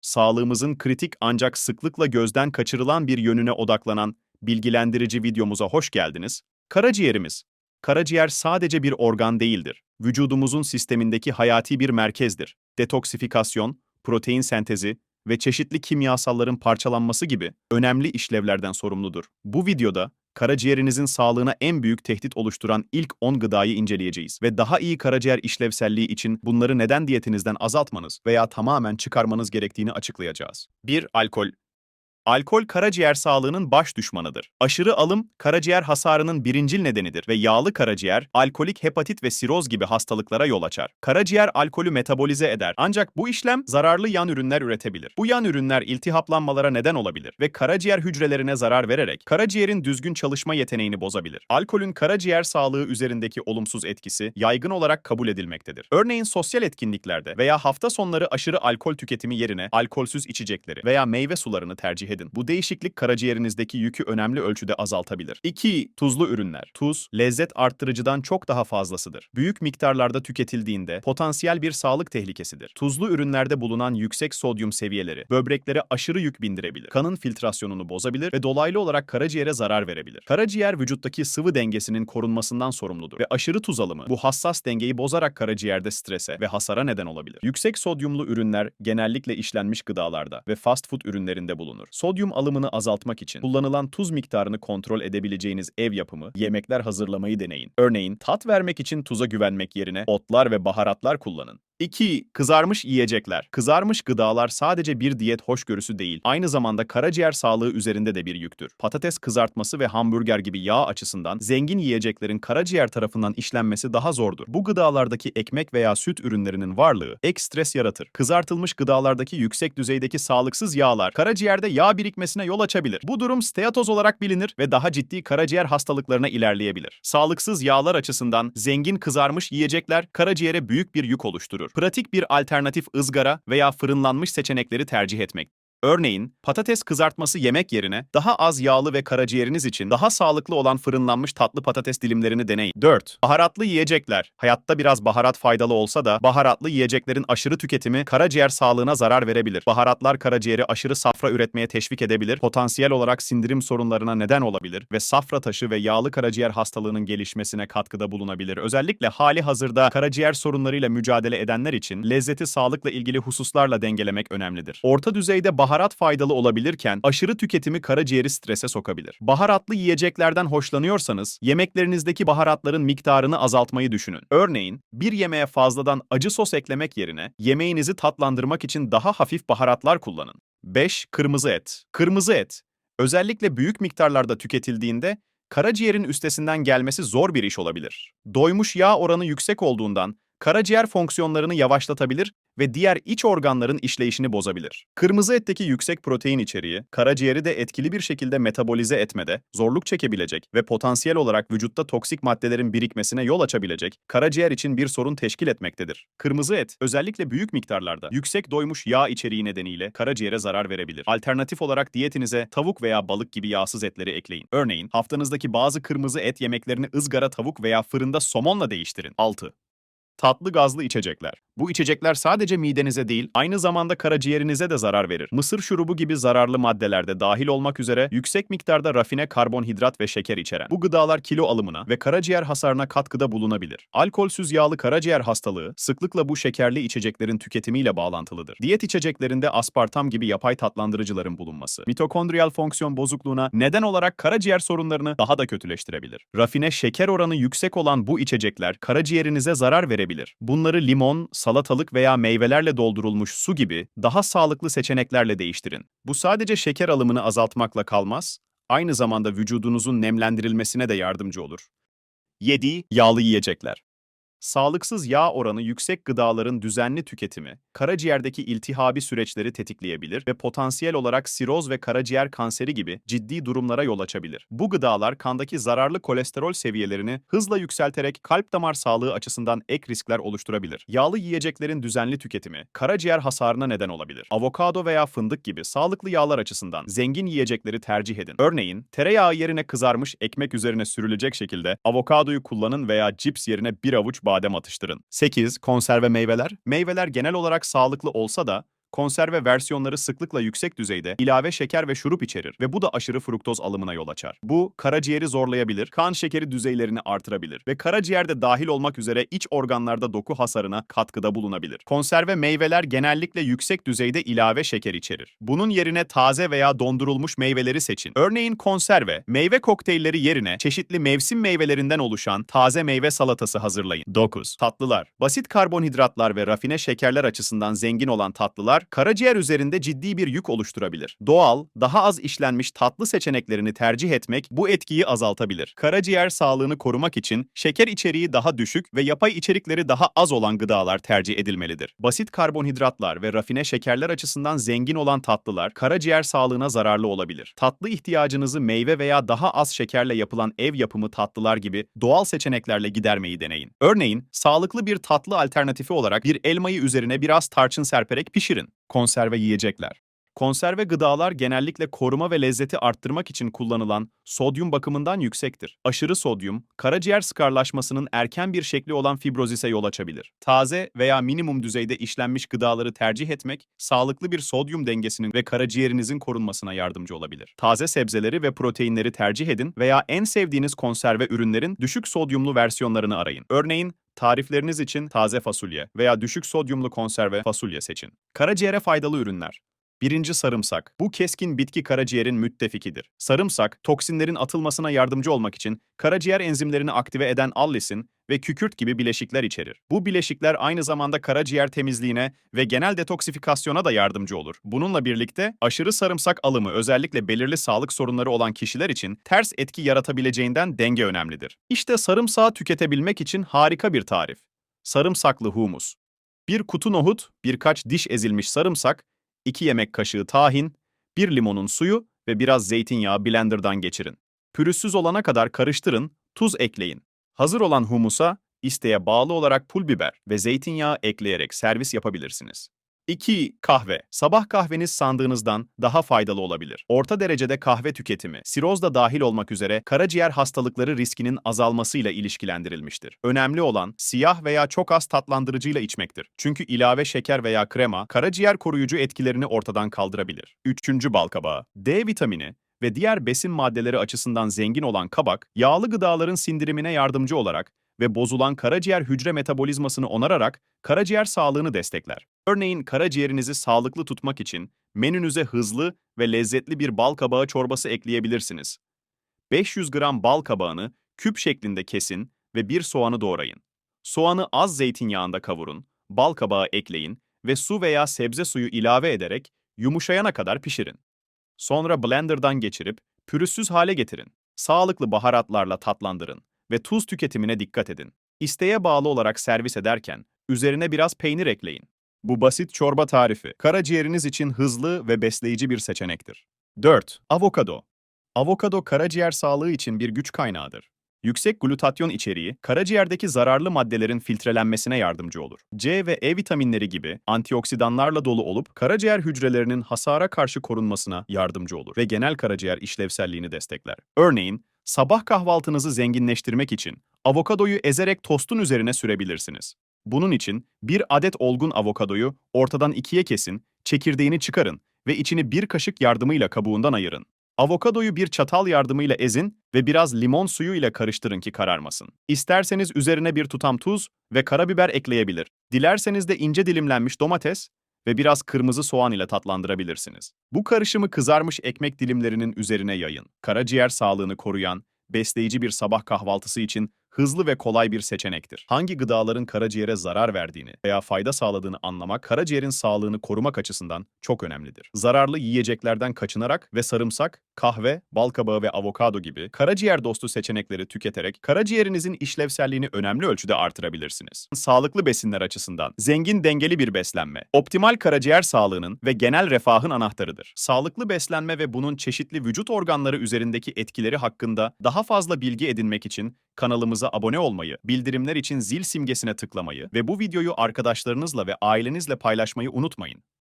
Sağlığımızın kritik ancak sıklıkla gözden kaçırılan bir yönüne odaklanan bilgilendirici videomuza hoş geldiniz. Karaciğerimiz. Karaciğer sadece bir organ değildir. Vücudumuzun sistemindeki hayati bir merkezdir. Detoksifikasyon, protein sentezi ve çeşitli kimyasalların parçalanması gibi önemli işlevlerden sorumludur. Bu videoda karaciğerinizin sağlığına en büyük tehdit oluşturan ilk 10 gıdayı inceleyeceğiz ve daha iyi karaciğer işlevselliği için bunları neden diyetinizden azaltmanız veya tamamen çıkarmanız gerektiğini açıklayacağız. 1. Alkol Alkol karaciğer sağlığının baş düşmanıdır. Aşırı alım karaciğer hasarının birincil nedenidir ve yağlı karaciğer, alkolik hepatit ve siroz gibi hastalıklara yol açar. Karaciğer alkolü metabolize eder ancak bu işlem zararlı yan ürünler üretebilir. Bu yan ürünler iltihaplanmalara neden olabilir ve karaciğer hücrelerine zarar vererek karaciğerin düzgün çalışma yeteneğini bozabilir. Alkolün karaciğer sağlığı üzerindeki olumsuz etkisi yaygın olarak kabul edilmektedir. Örneğin sosyal etkinliklerde veya hafta sonları aşırı alkol tüketimi yerine alkolsüz içecekleri veya meyve sularını tercih edin. Bu değişiklik karaciğerinizdeki yükü önemli ölçüde azaltabilir. 2. Tuzlu ürünler. Tuz, lezzet arttırıcıdan çok daha fazlasıdır. Büyük miktarlarda tüketildiğinde potansiyel bir sağlık tehlikesidir. Tuzlu ürünlerde bulunan yüksek sodyum seviyeleri böbreklere aşırı yük bindirebilir. Kanın filtrasyonunu bozabilir ve dolaylı olarak karaciğere zarar verebilir. Karaciğer vücuttaki sıvı dengesinin korunmasından sorumludur ve aşırı tuz alımı bu hassas dengeyi bozarak karaciğerde strese ve hasara neden olabilir. Yüksek sodyumlu ürünler genellikle işlenmiş gıdalarda ve fast food ürünlerinde bulunur. Sodyum alımını azaltmak için kullanılan tuz miktarını kontrol edebileceğiniz ev yapımı yemekler hazırlamayı deneyin. Örneğin tat vermek için tuza güvenmek yerine otlar ve baharatlar kullanın. 2. Kızarmış yiyecekler. Kızarmış gıdalar sadece bir diyet hoşgörüsü değil, aynı zamanda karaciğer sağlığı üzerinde de bir yüktür. Patates kızartması ve hamburger gibi yağ açısından zengin yiyeceklerin karaciğer tarafından işlenmesi daha zordur. Bu gıdalardaki ekmek veya süt ürünlerinin varlığı ek stres yaratır. Kızartılmış gıdalardaki yüksek düzeydeki sağlıksız yağlar karaciğerde yağ birikmesine yol açabilir. Bu durum steatoz olarak bilinir ve daha ciddi karaciğer hastalıklarına ilerleyebilir. Sağlıksız yağlar açısından zengin kızarmış yiyecekler karaciğere büyük bir yük oluşturur. Pratik bir alternatif ızgara veya fırınlanmış seçenekleri tercih etmek. Örneğin, patates kızartması yemek yerine daha az yağlı ve karaciğeriniz için daha sağlıklı olan fırınlanmış tatlı patates dilimlerini deneyin. 4. Baharatlı yiyecekler. Hayatta biraz baharat faydalı olsa da baharatlı yiyeceklerin aşırı tüketimi karaciğer sağlığına zarar verebilir. Baharatlar karaciğeri aşırı safra üretmeye teşvik edebilir, potansiyel olarak sindirim sorunlarına neden olabilir ve safra taşı ve yağlı karaciğer hastalığının gelişmesine katkıda bulunabilir. Özellikle hali hazırda karaciğer sorunlarıyla mücadele edenler için lezzeti sağlıkla ilgili hususlarla dengelemek önemlidir. Orta düzeyde baharat faydalı olabilirken aşırı tüketimi karaciğeri strese sokabilir. Baharatlı yiyeceklerden hoşlanıyorsanız yemeklerinizdeki baharatların miktarını azaltmayı düşünün. Örneğin bir yemeğe fazladan acı sos eklemek yerine yemeğinizi tatlandırmak için daha hafif baharatlar kullanın. 5. Kırmızı et. Kırmızı et özellikle büyük miktarlarda tüketildiğinde karaciğerin üstesinden gelmesi zor bir iş olabilir. Doymuş yağ oranı yüksek olduğundan karaciğer fonksiyonlarını yavaşlatabilir ve diğer iç organların işleyişini bozabilir. Kırmızı etteki yüksek protein içeriği, karaciğeri de etkili bir şekilde metabolize etmede zorluk çekebilecek ve potansiyel olarak vücutta toksik maddelerin birikmesine yol açabilecek karaciğer için bir sorun teşkil etmektedir. Kırmızı et, özellikle büyük miktarlarda yüksek doymuş yağ içeriği nedeniyle karaciğere zarar verebilir. Alternatif olarak diyetinize tavuk veya balık gibi yağsız etleri ekleyin. Örneğin haftanızdaki bazı kırmızı et yemeklerini ızgara tavuk veya fırında somonla değiştirin. 6. Tatlı gazlı içecekler. Bu içecekler sadece midenize değil, aynı zamanda karaciğerinize de zarar verir. Mısır şurubu gibi zararlı maddelerde dahil olmak üzere yüksek miktarda rafine karbonhidrat ve şeker içeren. Bu gıdalar kilo alımına ve karaciğer hasarına katkıda bulunabilir. Alkolsüz yağlı karaciğer hastalığı sıklıkla bu şekerli içeceklerin tüketimiyle bağlantılıdır. Diyet içeceklerinde aspartam gibi yapay tatlandırıcıların bulunması, mitokondriyal fonksiyon bozukluğuna neden olarak karaciğer sorunlarını daha da kötüleştirebilir. Rafine şeker oranı yüksek olan bu içecekler karaciğerinize zarar verebilir. Bunları limon, salatalık veya meyvelerle doldurulmuş su gibi daha sağlıklı seçeneklerle değiştirin. Bu sadece şeker alımını azaltmakla kalmaz, aynı zamanda vücudunuzun nemlendirilmesine de yardımcı olur. 7. Yağlı yiyecekler. Sağlıksız yağ oranı yüksek gıdaların düzenli tüketimi, karaciğerdeki iltihabi süreçleri tetikleyebilir ve potansiyel olarak siroz ve karaciğer kanseri gibi ciddi durumlara yol açabilir. Bu gıdalar kandaki zararlı kolesterol seviyelerini hızla yükselterek kalp damar sağlığı açısından ek riskler oluşturabilir. Yağlı yiyeceklerin düzenli tüketimi, karaciğer hasarına neden olabilir. Avokado veya fındık gibi sağlıklı yağlar açısından zengin yiyecekleri tercih edin. Örneğin, tereyağı yerine kızarmış ekmek üzerine sürülecek şekilde avokadoyu kullanın veya cips yerine bir avuç badem atıştırın. 8. Konserve meyveler. Meyveler genel olarak sağlıklı olsa da Konserve versiyonları sıklıkla yüksek düzeyde ilave şeker ve şurup içerir ve bu da aşırı fruktoz alımına yol açar. Bu, karaciğeri zorlayabilir, kan şekeri düzeylerini artırabilir ve karaciğerde dahil olmak üzere iç organlarda doku hasarına katkıda bulunabilir. Konserve meyveler genellikle yüksek düzeyde ilave şeker içerir. Bunun yerine taze veya dondurulmuş meyveleri seçin. Örneğin konserve, meyve kokteylleri yerine çeşitli mevsim meyvelerinden oluşan taze meyve salatası hazırlayın. 9. Tatlılar. Basit karbonhidratlar ve rafine şekerler açısından zengin olan tatlılar, karaciğer üzerinde ciddi bir yük oluşturabilir. Doğal, daha az işlenmiş tatlı seçeneklerini tercih etmek bu etkiyi azaltabilir. Karaciğer sağlığını korumak için şeker içeriği daha düşük ve yapay içerikleri daha az olan gıdalar tercih edilmelidir. Basit karbonhidratlar ve rafine şekerler açısından zengin olan tatlılar karaciğer sağlığına zararlı olabilir. Tatlı ihtiyacınızı meyve veya daha az şekerle yapılan ev yapımı tatlılar gibi doğal seçeneklerle gidermeyi deneyin. Örneğin, sağlıklı bir tatlı alternatifi olarak bir elmayı üzerine biraz tarçın serperek pişirin. Konserve yiyecekler. Konserve gıdalar genellikle koruma ve lezzeti arttırmak için kullanılan sodyum bakımından yüksektir. Aşırı sodyum, karaciğer sıkarlaşmasının erken bir şekli olan fibrozise yol açabilir. Taze veya minimum düzeyde işlenmiş gıdaları tercih etmek, sağlıklı bir sodyum dengesinin ve karaciğerinizin korunmasına yardımcı olabilir. Taze sebzeleri ve proteinleri tercih edin veya en sevdiğiniz konserve ürünlerin düşük sodyumlu versiyonlarını arayın. Örneğin, tarifleriniz için taze fasulye veya düşük sodyumlu konserve fasulye seçin. Karaciğere faydalı ürünler. Birinci sarımsak. Bu keskin bitki karaciğerin müttefikidir. Sarımsak, toksinlerin atılmasına yardımcı olmak için karaciğer enzimlerini aktive eden allisin ve kükürt gibi bileşikler içerir. Bu bileşikler aynı zamanda karaciğer temizliğine ve genel detoksifikasyona da yardımcı olur. Bununla birlikte aşırı sarımsak alımı özellikle belirli sağlık sorunları olan kişiler için ters etki yaratabileceğinden denge önemlidir. İşte sarımsağı tüketebilmek için harika bir tarif. Sarımsaklı humus. Bir kutu nohut, birkaç diş ezilmiş sarımsak, 2 yemek kaşığı tahin, 1 limonun suyu ve biraz zeytinyağı blenderdan geçirin. Pürüzsüz olana kadar karıştırın, tuz ekleyin. Hazır olan humusa isteğe bağlı olarak pul biber ve zeytinyağı ekleyerek servis yapabilirsiniz. 2. Kahve. Sabah kahveniz sandığınızdan daha faydalı olabilir. Orta derecede kahve tüketimi, siroz da dahil olmak üzere karaciğer hastalıkları riskinin azalmasıyla ilişkilendirilmiştir. Önemli olan siyah veya çok az tatlandırıcıyla içmektir. Çünkü ilave şeker veya krema karaciğer koruyucu etkilerini ortadan kaldırabilir. 3. Balkabağı. D vitamini ve diğer besin maddeleri açısından zengin olan kabak, yağlı gıdaların sindirimine yardımcı olarak ve bozulan karaciğer hücre metabolizmasını onararak karaciğer sağlığını destekler. Örneğin karaciğerinizi sağlıklı tutmak için menünüze hızlı ve lezzetli bir bal kabağı çorbası ekleyebilirsiniz. 500 gram bal kabağını küp şeklinde kesin ve bir soğanı doğrayın. Soğanı az zeytinyağında kavurun, bal kabağı ekleyin ve su veya sebze suyu ilave ederek yumuşayana kadar pişirin. Sonra blenderdan geçirip pürüzsüz hale getirin. Sağlıklı baharatlarla tatlandırın ve tuz tüketimine dikkat edin. İsteğe bağlı olarak servis ederken üzerine biraz peynir ekleyin. Bu basit çorba tarifi karaciğeriniz için hızlı ve besleyici bir seçenektir. 4. Avokado. Avokado karaciğer sağlığı için bir güç kaynağıdır. Yüksek glutatyon içeriği, karaciğerdeki zararlı maddelerin filtrelenmesine yardımcı olur. C ve E vitaminleri gibi antioksidanlarla dolu olup karaciğer hücrelerinin hasara karşı korunmasına yardımcı olur ve genel karaciğer işlevselliğini destekler. Örneğin, sabah kahvaltınızı zenginleştirmek için avokadoyu ezerek tostun üzerine sürebilirsiniz. Bunun için bir adet olgun avokadoyu ortadan ikiye kesin, çekirdeğini çıkarın ve içini bir kaşık yardımıyla kabuğundan ayırın. Avokadoyu bir çatal yardımıyla ezin ve biraz limon suyu ile karıştırın ki kararmasın. İsterseniz üzerine bir tutam tuz ve karabiber ekleyebilir. Dilerseniz de ince dilimlenmiş domates ve biraz kırmızı soğan ile tatlandırabilirsiniz. Bu karışımı kızarmış ekmek dilimlerinin üzerine yayın. Karaciğer sağlığını koruyan, besleyici bir sabah kahvaltısı için hızlı ve kolay bir seçenektir. Hangi gıdaların karaciğere zarar verdiğini veya fayda sağladığını anlamak karaciğerin sağlığını korumak açısından çok önemlidir. Zararlı yiyeceklerden kaçınarak ve sarımsak, kahve, balkabağı ve avokado gibi karaciğer dostu seçenekleri tüketerek karaciğerinizin işlevselliğini önemli ölçüde artırabilirsiniz. Sağlıklı besinler açısından zengin dengeli bir beslenme, optimal karaciğer sağlığının ve genel refahın anahtarıdır. Sağlıklı beslenme ve bunun çeşitli vücut organları üzerindeki etkileri hakkında daha fazla bilgi edinmek için kanalımıza abone olmayı, bildirimler için zil simgesine tıklamayı ve bu videoyu arkadaşlarınızla ve ailenizle paylaşmayı unutmayın.